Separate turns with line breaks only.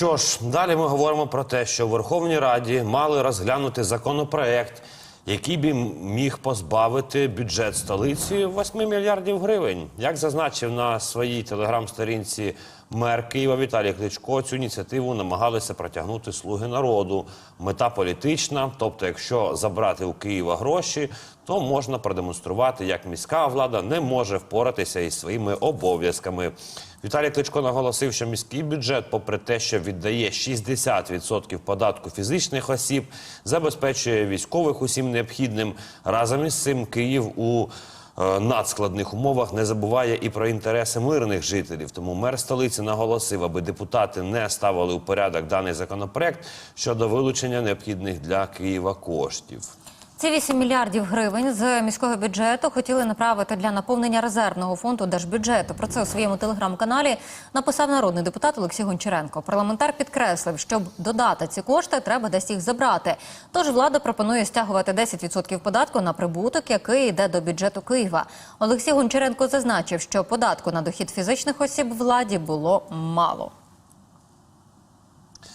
Що ж, далі ми говоримо про те, що в Верховній Раді мали розглянути законопроект, який би міг позбавити бюджет столиці 8 мільярдів гривень. Як зазначив на своїй телеграм-сторінці мер Києва Віталій Кличко, цю ініціативу намагалися протягнути слуги народу. Мета політична, тобто, якщо забрати у Києва гроші, то можна продемонструвати, як міська влада не може впоратися із своїми обов'язками. Віталій Кличко наголосив, що міський бюджет, попри те, що віддає 60% податку фізичних осіб, забезпечує військових усім необхідним. Разом із цим Київ у е, надскладних умовах не забуває і про інтереси мирних жителів. Тому мер столиці наголосив, аби депутати не ставили у порядок даний законопроект щодо вилучення необхідних для Києва коштів.
Ці 8 мільярдів гривень з міського бюджету хотіли направити для наповнення резервного фонду держбюджету. Про це у своєму телеграм-каналі написав народний депутат Олексій Гончаренко. Парламентар підкреслив, щоб додати ці кошти, треба десь їх забрати. Тож влада пропонує стягувати 10% податку на прибуток, який йде до бюджету Києва. Олексій Гончаренко зазначив, що податку на дохід фізичних осіб владі було мало.